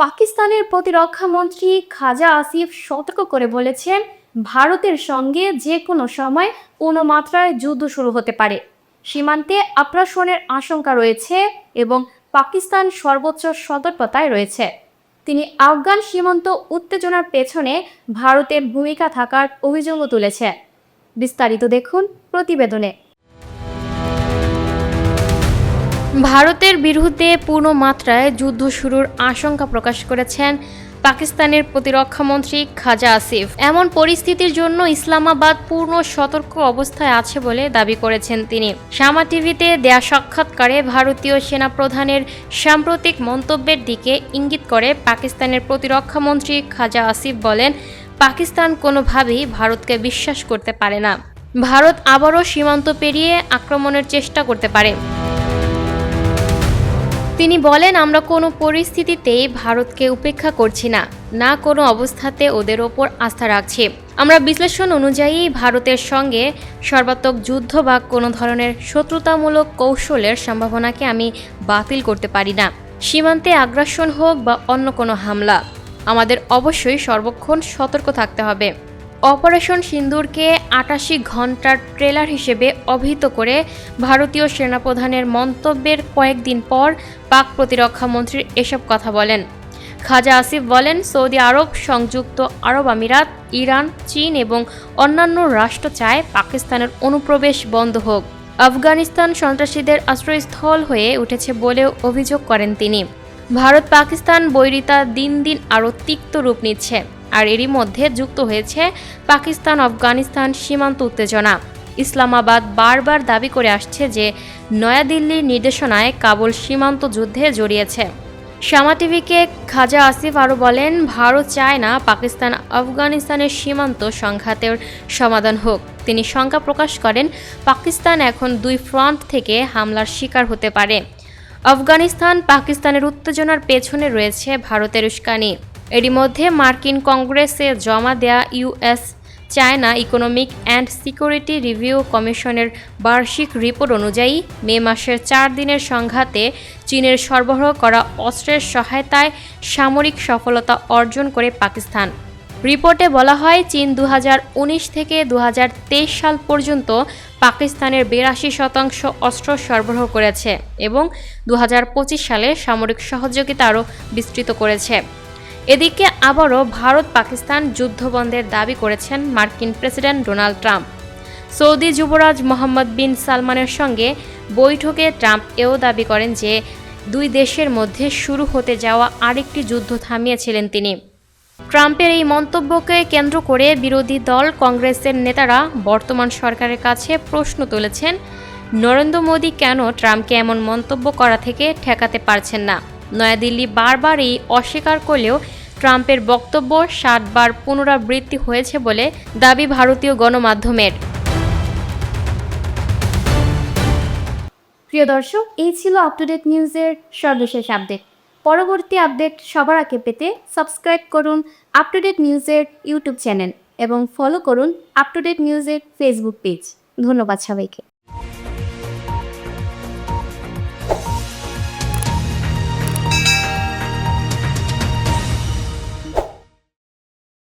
পাকিস্তানের প্রতিরক্ষা মন্ত্রী খাজা আসিফ সতর্ক করে বলেছেন, ভারতের সঙ্গে যে কোনো সময় কোনো মাত্রায় যুদ্ধ শুরু হতে পারে। সীমান্তে আপ্রাসনের আশঙ্কা রয়েছে এবং পাকিস্তান সর্বোচ্চ সতর্কতায় রয়েছে। তিনি আফগান সীমান্ত উত্তেজনার পেছনে ভারতের ভূমিকা থাকার অভিযোগও তুলেছে বিস্তারিত দেখুন প্রতিবেদনে। ভারতের বিরুদ্ধে পূর্ণ মাত্রায় যুদ্ধ শুরুর আশঙ্কা প্রকাশ করেছেন পাকিস্তানের প্রতিরক্ষামন্ত্রী খাজা আসিফ। এমন পরিস্থিতির জন্য ইসলামাবাদ পূর্ণ সতর্ক অবস্থায় আছে বলে দাবি করেছেন তিনি। শামা টিভিতে দেয়া সাক্ষাৎকারে ভারতীয় সেনা প্রধানের সাম্প্রতিক মন্তব্যের দিকে ইঙ্গিত করে পাকিস্তানের প্রতিরক্ষামন্ত্রী খাজা আসিফ বলেন, পাকিস্তান কোনোভাবেই ভারতকে বিশ্বাস করতে পারে না। ভারত আবারও সীমান্ত পেরিয়ে আক্রমণের চেষ্টা করতে পারে। তিনি বলেন, আমরা কোনো পরিস্থিতিতেই ভারতকে উপেক্ষা করছি না না কোনো অবস্থাতে ওদের ওপর আস্থা রাখছি। আমরা বিশ্লেষণ অনুযায়ী ভারতের সঙ্গে সর্বাত্মক যুদ্ধ বা কোনো ধরনের শত্রুতামূলক কৌশলের সম্ভাবনাকে আমি বাতিল করতে পারি না। সীমান্তে আগ্রাসন হোক বা অন্য কোনো হামলা, আমাদের অবশ্যই সর্বক্ষণ সতর্ক থাকতে হবে। অপারেশন সিন্দুরকে আটাশি ঘণ্টার ট্রেলার হিসেবে অভিহিত করে ভারতীয় সেনাপ্রধানের মন্তব্যের কয়েকদিন পর পাক প্রতিরক্ষা মন্ত্রীর এসব কথা বলেন। খাজা আসিফ বলেন, সৌদি আরব, সংযুক্ত আরব আমিরাত, ইরান, চীন এবং অন্যান্য রাষ্ট্র চায় পাকিস্তানের অনুপ্রবেশ বন্ধ হোক। আফগানিস্তান সন্ত্রাসীদের আশ্রয়স্থল হয়ে উঠেছে বলেও অভিযোগ করেন তিনি। ভারত পাকিস্তান বৈরিতা দিন দিন আরও তিক্ত রূপ নিচ্ছে। আর এরই মধ্যে যুক্ত হয়েছে পাকিস্তান, আফগানিস্তান সীমান্ত উত্তেজনা। ইসলামাবাদ বারবার দাবি করে আসছে যে নয়াদিল্লির নির্দেশনায় কাবুল সীমান্ত যুদ্ধে জড়িয়েছে। শ্যামা টিভিকে খাজা আসিফ আরও বলেন, ভারত চায় না পাকিস্তান, আফগানিস্তানের সীমান্ত সংঘাতের সমাধান হোক। তিনি শঙ্কা প্রকাশ করেন, পাকিস্তান এখন দুই ফ্রন্ট থেকে হামলার শিকার হতে পারে। আফগানিস্তান, পাকিস্তানের উত্তেজনার পেছনে রয়েছে ভারতের উস্কানি। এরই মধ্যে মার্কিন কংগ্রেসে জমা দেয়া US, China economic and security review কমিশনের বার্ষিক রিপোর্ট অনুযায়ী মে মাসের চার দিনের সংঘাতে চীনের সরবরাহ করা অস্ত্রের সহায়তায় সামরিক সফলতা অর্জন করে পাকিস্তান। রিপোর্টে বলা হয়, চীন দু হাজার উনিশ থেকে দু হাজার তেইশ সাল পর্যন্ত পাকিস্তানের বিরাশি শতাংশ অস্ত্র সরবরাহ করেছে এবং দু হাজার পঁচিশ সালে সামরিক সহযোগিতা আরও বিস্তৃত করেছে। এদিকে আবারও ভারত পাকিস্তান যুদ্ধবন্ধের দাবি করেছেন মার্কিন প্রেসিডেন্ট ডোনাল্ড ট্রাম্প। সৌদি যুবরাজ মোহাম্মদ বিন সালমানের সঙ্গে বৈঠকে ট্রাম্প এও দাবি করেন যে দুই দেশের মধ্যে শুরু হতে যাওয়া আরেকটি যুদ্ধ থামিয়েছিলেন তিনি। ট্রাম্পের এই মন্তব্যকে কেন্দ্র করে বিরোধী দল কংগ্রেসের নেতারা বর্তমান সরকারের কাছে প্রশ্ন তুলেছেন, নরেন্দ্র মোদী কেন ট্রাম্পকে এমন মন্তব্য করা থেকে ঠেকাতে পারছেন না? নয়াদিল্লি বারবার এই অস্বীকার করলেও ট্রাম্পের বক্তব্য ষাটবার পুনরাবৃত্তি হয়েছে বলে দাবি ভারতীয় গণমাধ্যমের। প্রিয় দর্শক, এই ছিল আপ টু ডেট নিউজের সর্বশেষ আপডেট পরবর্তী আপডেট সবার আগে পেতে সাবস্ক্রাইব করুন আপ টু ডেট নিউজের ইউটিউব চ্যানেল এবং ফলো করুন আপ টু ডেট নিউজের ফেসবুক পেজ ধন্যবাদ সবাইকে।